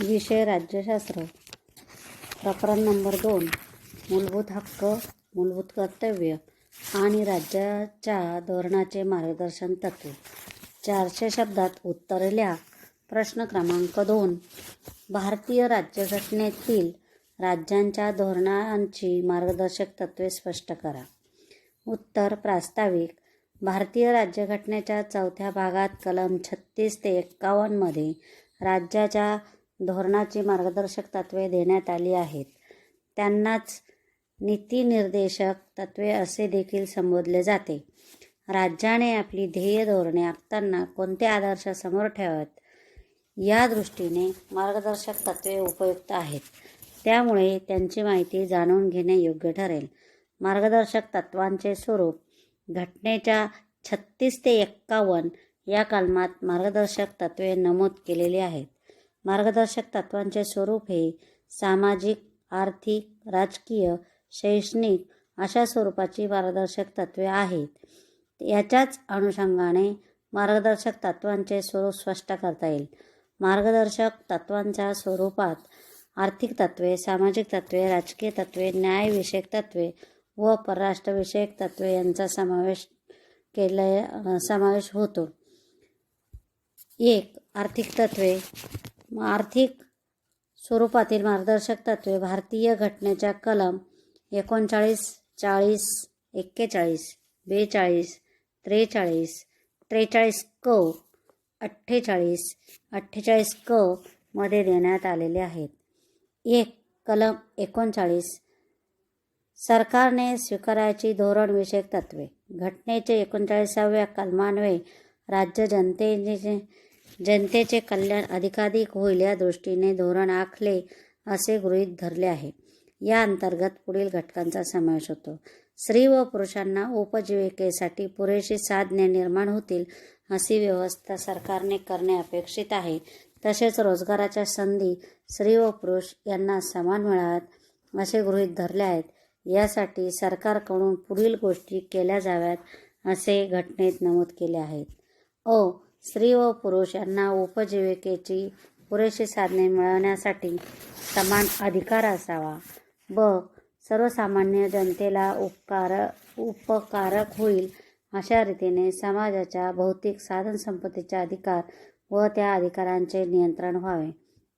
विषय राज्यशास्त्र. प्रकरण नंबर दोन. मूलभूत हक्क मूलभूत कर्तव्य आणि राज्याच्या धोरणाचे मार्गदर्शन तत्त्वे. चारशे शब्दात उत्तरल्या प्रश्न क्रमांक दोन. भारतीय राज्यघटनेतील राज्यांच्या धोरणांची मार्गदर्शक तत्त्वे स्पष्ट करा. उत्तर प्रास्ताविक. भारतीय राज्यघटनेच्या चौथ्या भागात कलम छत्तीस ते एक्कावन्नमध्ये राज्याच्या धोरणाची मार्गदर्शक तत्त्वे देण्यात आली आहेत. त्यांनाच नीतिनिर्देशक तत्त्वे असे देखील संबोधले जाते. राज्याने आपली ध्येय धोरणे आखताना कोणते आदर्श समोर ठेवत या दृष्टीने मार्गदर्शक तत्त्वे उपयुक्त आहेत. त्यामुळे त्यांची माहिती जाणून घेणे योग्य ठरेल. मार्गदर्शक तत्त्वांचे स्वरूप घटनेच्या छत्तीस ते एक्कावन्न या कलमात मार्गदर्शक तत्त्वे नमूद केलेली आहेत. मार्गदर्शक तत्त्वांचे स्वरूप हे सामाजिक आर्थिक राजकीय शैक्षणिक अशा स्वरूपाची मार्गदर्शक तत्त्वे आहेत. याच्याच अनुषंगाने मार्गदर्शक तत्त्वांचे स्वरूप स्पष्ट करता येईल. मार्गदर्शक तत्त्वांच्या स्वरूपात आर्थिक तत्त्वे सामाजिक तत्त्वे राजकीय तत्त्वे न्यायविषयक तत्त्वे व परराष्ट्रविषयक तत्वे यांचा समावेश केला समावेश होतो. एक आर्थिक तत्त्वे आर्थिक स्वरूपातील मार्गदर्शक तत्त्वे भारतीय घटनेच्या कलम एकोणचाळीस चाळीस एक्केचाळीस बेचाळीस त्रेचाळीस त्रेचाळीस क अठ्ठेचाळीस अठ्ठेचाळीस क मध्ये देण्यात आलेले आहेत. एक कलम एकोणचाळीस. सरकारने स्वीकारायची धोरणविषयक तत्त्वे. घटनेचे एकोणचाळीसाव्या कलमान्वये राज्य जनतेचे जनतेचे कल्याण अधिकाधिक होईल या दृष्टीने धोरण आखले असे गृहीत धरले आहे. या अंतर्गत पुढील घटकांचा समावेश होतो. स्त्री व पुरुषांना उपजीविकेसाठी पुरेशी साधने निर्माण होतील अशी व्यवस्था सरकारने करणे अपेक्षित आहे. तसेच रोजगाराच्या संधी स्त्री व पुरुष यांना समान मिळाव्यात असे गृहीत धरले आहेत. यासाठी सरकारकडून पुढील गोष्टी केल्या जाव्यात असे घटनेत नमूद केले आहेत ओ. स्त्री व पुरुष यांना उपजीविकेची पुरेशी साधने मिळवण्यासाठी समान अधिकार असावा. ब. सर्वसामान्य जनतेला उपकार उपकारक होईल अशा रीतीने समाजाच्या भौतिक साधनसंपत्तीचे अधिकार व त्या अधिकारांचे नियंत्रण व्हावे.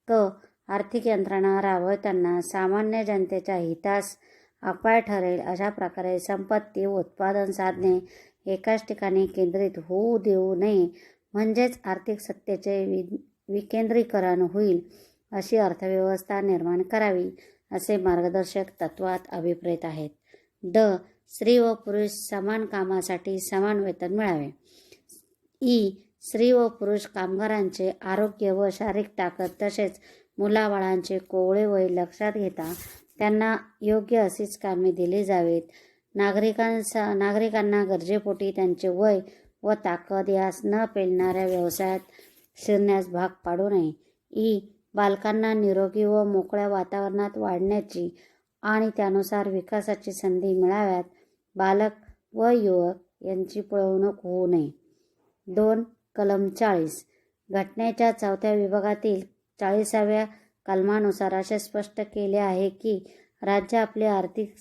क. आर्थिक यंत्रणा राबवताना सामान्य जनतेच्या हितास अपाय ठरेल अशा प्रकारे संपत्ती व उत्पादन साधने एकाच ठिकाणी केंद्रित होऊ देऊ नये म्हणजेच आर्थिक सत्तेचे वि विकेंद्रीकरण होईल अशी अर्थव्यवस्था निर्माण करावी असे मार्गदर्शक तत्वात अभिप्रेत आहेत. ड. स्त्री व पुरुष समान कामासाठी समान वेतन मिळावे. ई. स्त्री व पुरुष कामगारांचे आरोग्य व शारीरिक ताकद तसेच मुलाबाळांचे कोवळे वय लक्षात घेता त्यांना योग्य अशीच कामे दिली जावीत. नागरिकांसा नागरिकांना गरजेपोटी त्यांचे वय व ताकद यास न पेलणाऱ्या व्यवसायात शिरण्यास भाग पाडू नये. ई. बालकांना निरोगी व मोकळ्या वातावरणात वाढण्याची आणि त्यानुसार विकासाची संधी मिळाव्यात बालक व युवक यांची पळवणूक होऊ नये. दोन. कलम चाळीस. घटनेच्या चौथ्या विभागातील चाळीसाव्या कलमानुसार असे स्पष्ट केले आहे की राज्य आपली आर्थिक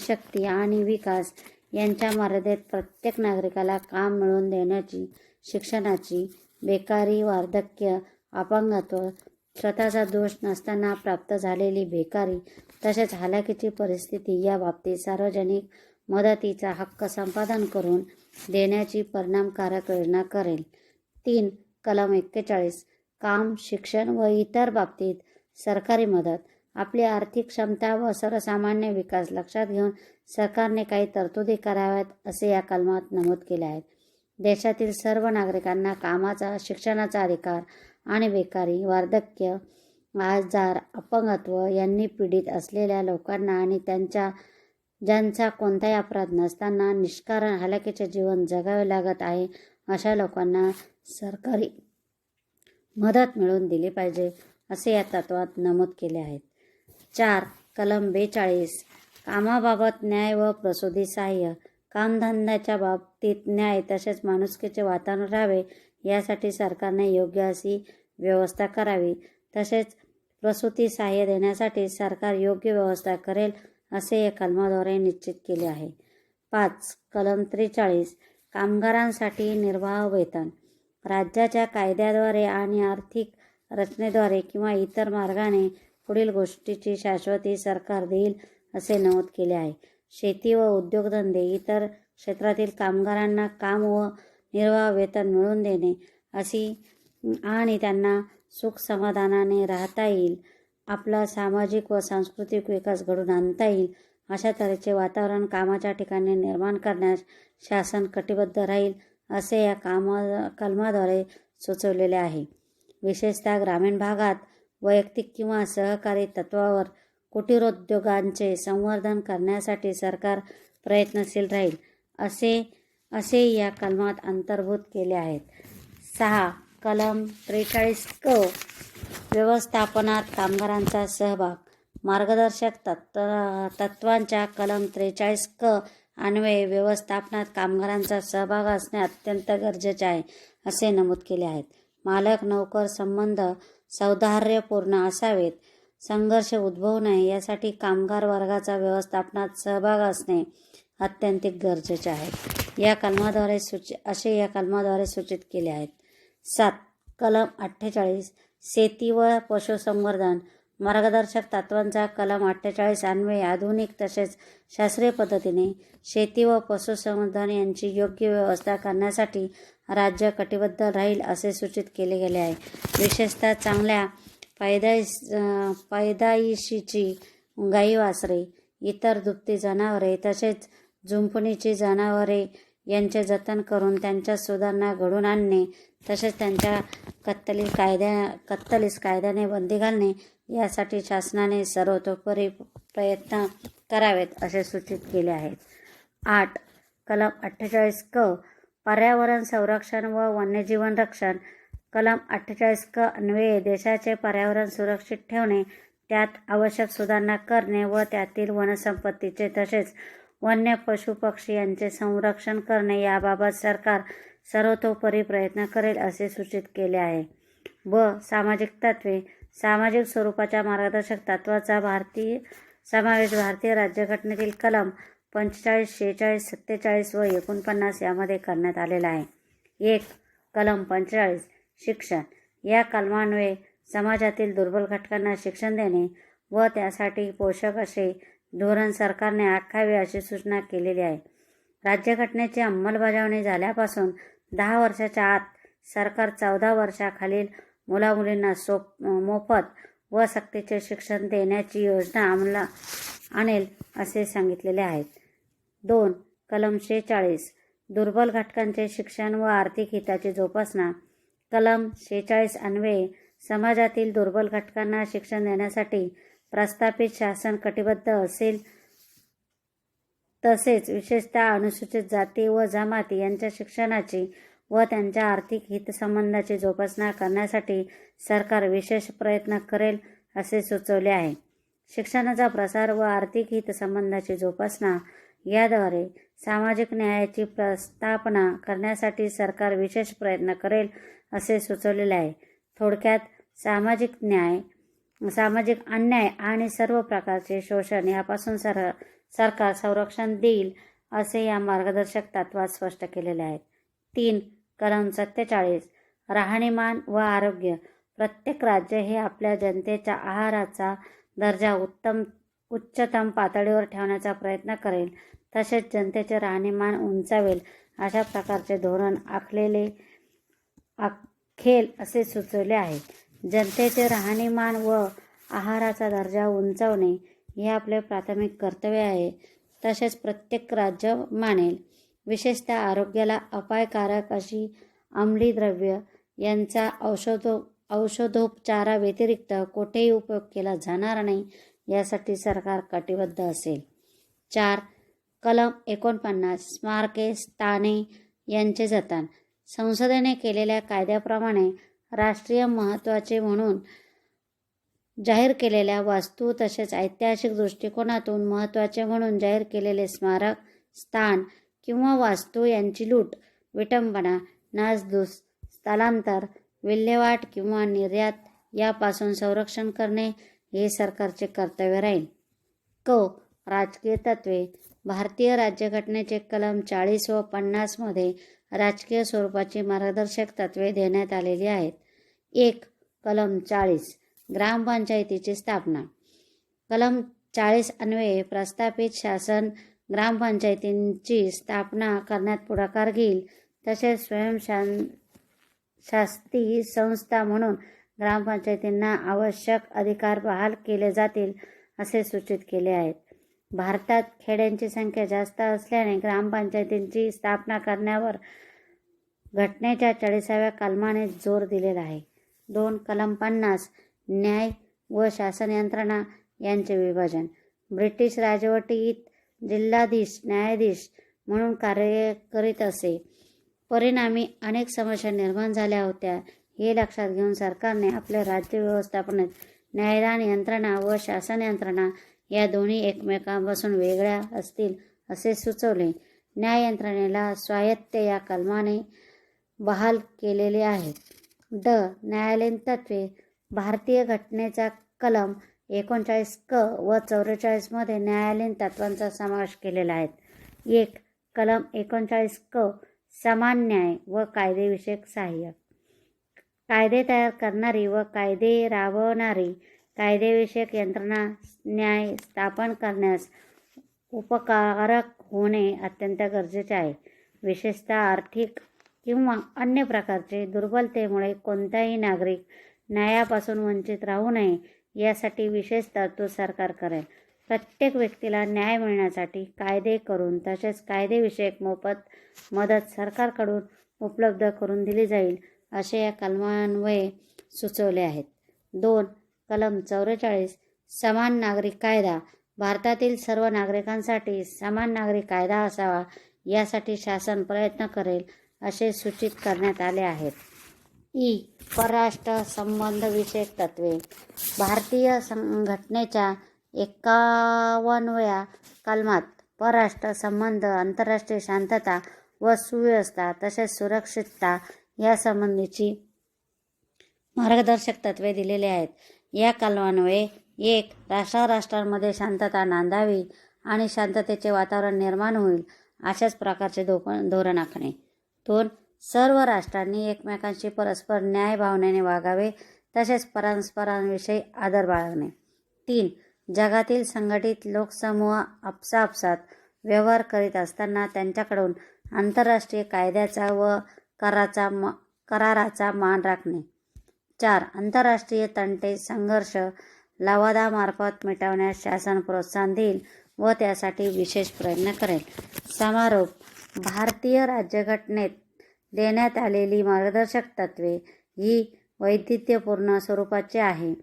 शक्ती आणि विकास यांच्या मर्यादेत प्रत्येक नागरिकाला काम मिळवून देण्याची शिक्षणाची बेकारी वार्धक्य अपंगत्व स्वतःचा दोष नसताना प्राप्त झालेली बेकारी तसेच हालाकीची परिस्थिती या बाबतीत सार्वजनिक मदतीचा हक्क संपादन करून देण्याची परिणामकारक योजना करेल. तीन कलम एक्केचाळीस काम शिक्षण व इतर बाबतीत सरकारी मदत आपली आर्थिक क्षमता व सर्वसामान्य विकास लक्षात घेऊन सरकारने काही तरतुदी कराव्यात असे या कलमात नमूद केले आहेत देशातील सर्व नागरिकांना कामाचा शिक्षणाचा अधिकार आणि बेकारी वार्धक्य आजार अपंगत्व यांनी पीडित असलेल्या लोकांना आणि त्यांच्या ज्यांचा कोणताही अपराध नसताना निष्कारण हलाखीचे जीवन जगावे लागत आहे अशा लोकांना सरकारी मदत मिळवून दिली पाहिजे असे या तत्वात नमूद केले आहेत चार कलम बेचाळीस. कामाबाबत न्याय व प्रसूती सहाय्य. कामधंद्याच्या बाबतीत न्याय तसेच माणुसकीचे वातावरण राहावे यासाठी सरकारने योग्य अशी व्यवस्था करावी. तसेच प्रसूती सहाय्य देण्यासाठी सरकार योग्य व्यवस्था करेल असे या कलमाद्वारे निश्चित केले आहे. पाच कलम त्रेचाळीस. कामगारांसाठी निर्वाह वेतन. राज्याच्या कायद्याद्वारे आणि आर्थिक रचनेद्वारे किंवा इतर मार्गाने पुढील गोष्टीची शाश्वती सरकार देईल असे नमूद केले आहे. शेती व उद्योगधंदे इतर क्षेत्रातील कामगारांना काम व निर्वाह वेतन मिळवून देणे अशी आणि त्यांना सुख समाधानाने राहता येईल आपला सामाजिक व सांस्कृतिक विकास घडून आणता येईल अशा तऱ्हेचे वातावरण कामाच्या ठिकाणी निर्माण करण्यास शासन कटिबद्ध राहील असे या कामा कलमाद्वारे सुचवलेले आहे. विशेषतः ग्रामीण भागात वैयक्तिक किंवा सहकारी तत्वावर कुटीरोद्योगांचे संवर्धन करण्यासाठी सरकार प्रयत्नशील राहील असे असे या कलमात अंतर्भूत केले आहेत. सहा कलम त्रेचाळीस क व्यवस्थापनात कामगारांचा सहभाग. मार्गदर्शक तत्व तत्वांच्या कलम त्रेचाळीस क अन्वये व्यवस्थापनात कामगारांचा सहभाग असणे अत्यंत गरजेचे आहे असे नमूद केले आहेत. मालक नोकर संबंध सौदार्यपूर्ण असावेत. संघर्ष उद्भवू नये यासाठी कामगार वर्गाचा व्यवस्थापनात सहभाग असणे अत्यंत गरजेचे आहे. या कलमाद्वारे सूच असे या कलमाद्वारे सूचित केले आहेत. सात. कलम अठ्ठेचाळीस. शेती व पशुसंवर्धन. मार्गदर्शक तत्वांचा कलम अठ्ठेचाळीस अन्वये आधुनिक तसेच शास्त्रीय पद्धतीने शेती व पशुसंवर्धन यांची योग्य व्यवस्था करण्यासाठी राज्य कटिबद्ध राहील असे सूचित केले गेले आहे. विशेषतः चांगल्या पैदाईस पैदाईशीची गाई वासरे इतर दुभती जनावरे तसेच झुंपणीची जनावरे यांचे जतन करून त्यांच्या सुधारणा घडून आणणे तसेच त्यांच्या कत्तलीस कायद्या कत्तलीस कायद्याने बंदी घालणे यासाठी शासनाने सर्वतोपरी प्रयत्न करावेत असे सूचित केले आहेत. आठ कलम अठ्ठेचाळीस क पर्यावरण संरक्षण व वन्यजीवन रक्षण. कलम अठ्ठेचाळीस क अन्वये देशाचे पर्यावरण सुरक्षित ठेवणे त्यात आवश्यक सुधारणा करणे व त्यातील वनसंपत्तीचे तसेच वन्य पशु पक्षी यांचे संरक्षण करणे याबाबत सरकार सर्वतोपरी प्रयत्न करेल असे सूचित केले आहे. व सामाजिक तत्वे सामाजिक स्वरूपाच्या मार्गदर्शक तत्वाचा भारतीय समावेश भारतीय राज्यघटनेतील कलम पंचेचाळीस शेहेचाळीस सत्तेचाळीस व एकोणपन्नास यामध्ये करण्यात आलेला आहे. एक. कलम पंचेचाळीस. शिक्षण. या कलमान्वये समाजातील दुर्बल घटकांना शिक्षण देणे व त्यासाठी पोषक असे धोरण सरकारने आखावे अशी सूचना केलेली आहे. राज्यघटनेची अंमलबजावणी झाल्यापासून दहा वर्षाच्या आत सरकार चौदा वर्षाखालील मुलामुलींना सोप मोफत व सक्तीचे शिक्षण देण्याची योजना अंमला आणेल असे सांगितलेले आहेत. दोन कलम शेचाळीस दुर्बल घटकांचे शिक्षण व आर्थिक हिताची जोपासना. कलम शेचाळीस अन्वये समाजातील दुर्बल घटकांना शिक्षण देण्यासाठी प्रस्थापित शासन कटिबद्ध असेल तसेच विशेषतः अनुसूचित जाती व जमाती यांच्या शिक्षणाची व त्यांच्या आर्थिक हितसंबंधाची जोपासना करण्यासाठी सरकार विशेष प्रयत्न करेल असे सुचवले आहे. शिक्षणाचा प्रसार व आर्थिक हितसंबंधाची जोपासना याद्वारे सामाजिक न्यायाची प्रस्थापना करण्यासाठी सरकार विशेष प्रयत्न करेल असे सुचवलेले आहे. थोडक्यात सामाजिक न्याय सामाजिक अन्याय आणि सर्व प्रकारचे शोषण यापासून सर सरकार संरक्षण देईल असे या मार्गदर्शक तत्वात स्पष्ट केलेले आहेत. तीन कलम सत्तेचाळीस. राहणीमान व आरोग्य. प्रत्येक राज्य हे आपल्या जनतेच्या आहाराचा दर्जा उत्तम उच्चतम पातळीवर ठेवण्याचा प्रयत्न करेल. तसेच जनतेचे राहणीमान उंचावेल अशा प्रकारचे धोरण आखलेले आखेल असे सुचवले आहे. जनतेचे राहणीमान व आहाराचा दर्जा उंचावणे हे आपले प्राथमिक कर्तव्य आहे. तसेच प्रत्येक राज्य मानेल. विशेषतः आरोग्याला अपायकारक अशी अंमली द्रव्य यांचा औषधो औषधोपचाराव्यतिरिक्त कोठेही उपयोग केला जाणार नाही यासाठी सरकार कटिबद्ध असेल. चार कलम एकोणपन्नास स्मारके स्थाने यांचे जतन. संसदेने केलेल्या कायद्याप्रमाणे राष्ट्रीय महत्त्वाचे म्हणून जाहीर केलेल्या वास्तू तसेच ऐतिहासिक दृष्टिकोनातून महत्त्वाचे म्हणून जाहीर केलेले स्मारक स्थान किंवा वास्तू यांची लूट विटंबना नासधूस स्थलांतर विल्हेवाट किंवा निर्यात यापासून संरक्षण करणे हे सरकारचे कर्तव्य राहील. क. राजकीय तत्वे भारतीय राज्यघटनेचे कलम चाळीस व पन्नासमध्ये राजकीय स्वरूपाची मार्गदर्शक तत्वे देण्यात आलेली आहेत. एक. कलम चाळीस. ग्रामपंचायतीची स्थापना. कलम चाळीस अन्वये प्रस्थापित शासन ग्रामपंचायतींची स्थापना करण्यात पुढाकार घेईल. तसेच स्वयंशान शास्ती संस्था म्हणून ग्रामपंचायतींना आवश्यक अधिकार बहाल केले जातील असे सूचित केले आहेत. भारतात खेड्यांची संख्या जास्त असल्याने ग्रामपंचायतींची स्थापना करण्यावर घटनेच्या चाळीसाव्या कलमाने जोर दिलेला आहे. दोन कलम पन्नास न्याय व शासन यंत्रणा यांचे विभाजन. ब्रिटिश राजवटीत जिल्हाधीश न्यायाधीश म्हणून कार्य करीत असे. परिणामी अनेक समस्या निर्माण झाल्या होत्या. हे लक्षात घेऊन सरकारने आपल्या राज्य व्यवस्थापनात न्यायदान यंत्रणा व शासन यंत्रणा या दोन्ही एकमेकांपासून वेगळ्या असतील असे सुचवले. न्याय यंत्रणेला स्वायत्त या कलमाने बहाल केलेले आहेत द. न्यायालयीन तत्वे भारतीय घटनेचा कलम एकोणचाळीस क व चौवेचाळीसमध्ये न्यायालयीन तत्वांचा समावेश केलेला आहे. एक कलम एकोणचाळीस क समान न्याय व कायदेविषयक सहाय्य कायदे तयार करणारी व कायदे राबवणारी कायदेविषयक यंत्रणा न्याय स्थापन करण्यास उपकारक होणे अत्यंत गरजेचे आहे. विशेषतः आर्थिक किंवा अन्य प्रकारचे दुर्बलतेमुळे कोणताही नागरिक न्यायापासून वंचित राहू नये यासाठी विशेष तरतूद सरकार करेल. प्रत्येक व्यक्तीला न्याय मिळण्यासाठी कायदे करून तसेच कायदेविषयक मोफत मदत सरकारकडून उपलब्ध करून दिली जाईल असे या कलमान्वये सुचवले आहेत. दोन कलम चौवेचाळीस समान नागरिक कायदा. भारतातील सर्व नागरिकांसाठी समान नागरिक कायदा असावा यासाठी शासन प्रयत्न करेल असे सूचित करण्यात आले आहेत. ई परराष्ट्र संबंधविषयक तत्वे. भारतीय संघटनेच्या एकावन्नव्या कलमात परराष्ट्र संबंध आंतरराष्ट्रीय शांतता व सुव्यवस्था तसेच सुरक्षितता यासंबंधीची मार्गदर्शक तत्वे दिलेली आहेत. या कलमान्वये एक राष्ट्राराष्ट्रांमध्ये शांतता नांदावी आणि शांततेचे वातावरण निर्माण होईल अशाच प्रकारचे धो धोरण आखणे. दोन सर्व राष्ट्रांनी एकमेकांशी परस्पर न्याय भावनेने वागावे तसेच परस्परांविषयी आदर बाळगणे. तीन जगातील संघटित लोकसमूह आपसापसात व्यवहार करीत असताना त्यांच्याकडून आंतरराष्ट्रीय कायद्याचा व कराचा म कराराचा मान राखणे. चार आंतरराष्ट्रीय तंटे संघर्ष लवादामार्फत मिटवण्यास शासन प्रोत्साहन देईल व त्यासाठी विशेष प्रयत्न करेल. समारोप भारतीय राज्यघटनेत देण्यात आलेली मार्गदर्शक तत्वे ही वैविध्यपूर्ण स्वरूपाची आहे.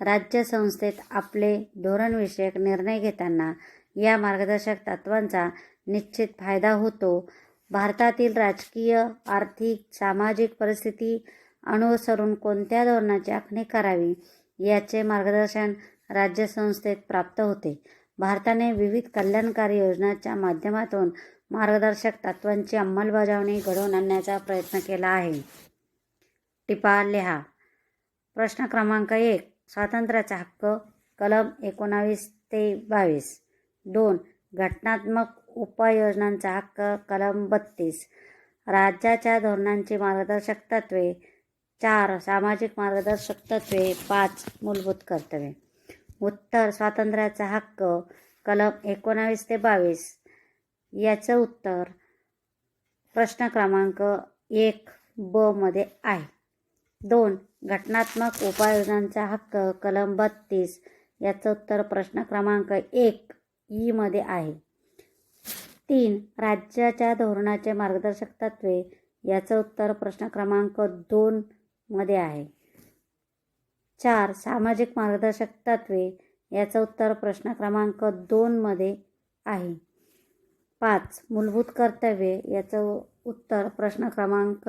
राज्यसंस्थेत आपले धोरणविषयक निर्णय घेताना या मार्गदर्शक तत्वांचा निश्चित फायदा होतो. भारतातील राजकीय आर्थिक सामाजिक परिस्थिती अनुसरून कोणत्या धोरणाची आखणी करावी याचे मार्गदर्शन राज्यसंस्थेत प्राप्त होते. भारताने विविध कल्याणकारी योजनांच्या माध्यमातून मार्गदर्शक तत्वांची अंमलबजावणी घडवून आणण्याचा प्रयत्न केला आहे. टिपा लिहा. प्रश्न क्रमांक एक. स्वातंत्र्याचा हक्क कलम एकोणावीस ते बावीस. दोन. घटनात्मक उपाययोजनांचा हक्क कलम बत्तीस. राज्याच्या धोरणांची मार्गदर्शक तत्वे. चार. सामाजिक मार्गदर्शक तत्वे. पाच. मूलभूत कर्तव्ये. उत्तर स्वातंत्र्याचा हक्क कलम एकोणावीस ते बावीस. याचं उत्तर प्रश्न क्रमांक एक ब मध्ये आहे. दोन घटनात्मक उपाययोजनांचा हक्क कलम बत्तीस. याचं उत्तर प्रश्न क्रमांक एक ईमध्ये आहे. तीन राज्याच्या धोरणाचे मार्गदर्शक तत्वे. याचं उत्तर प्रश्न क्रमांक दोन मध्ये आहे. चार सामाजिक मार्गदर्शक तत्वे याचं उत्तर प्रश्न क्रमांक दोनमध्ये आहे. पाच मूलभूत कर्तव्ये याचं उत्तर प्रश्न क्रमांक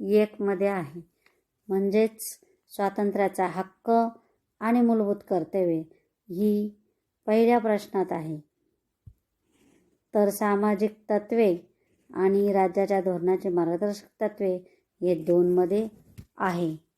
एकमध्ये आहे. म्हणजेच स्वातंत्र्याचा हक्क आणि मूलभूत कर्तव्ये ही पहिल्या प्रश्नात आहे. तर सामाजिक तत्वे आणि राज्याच्या धोरणाचे मार्गदर्शक तत्वे हे दोनमध्ये आहे.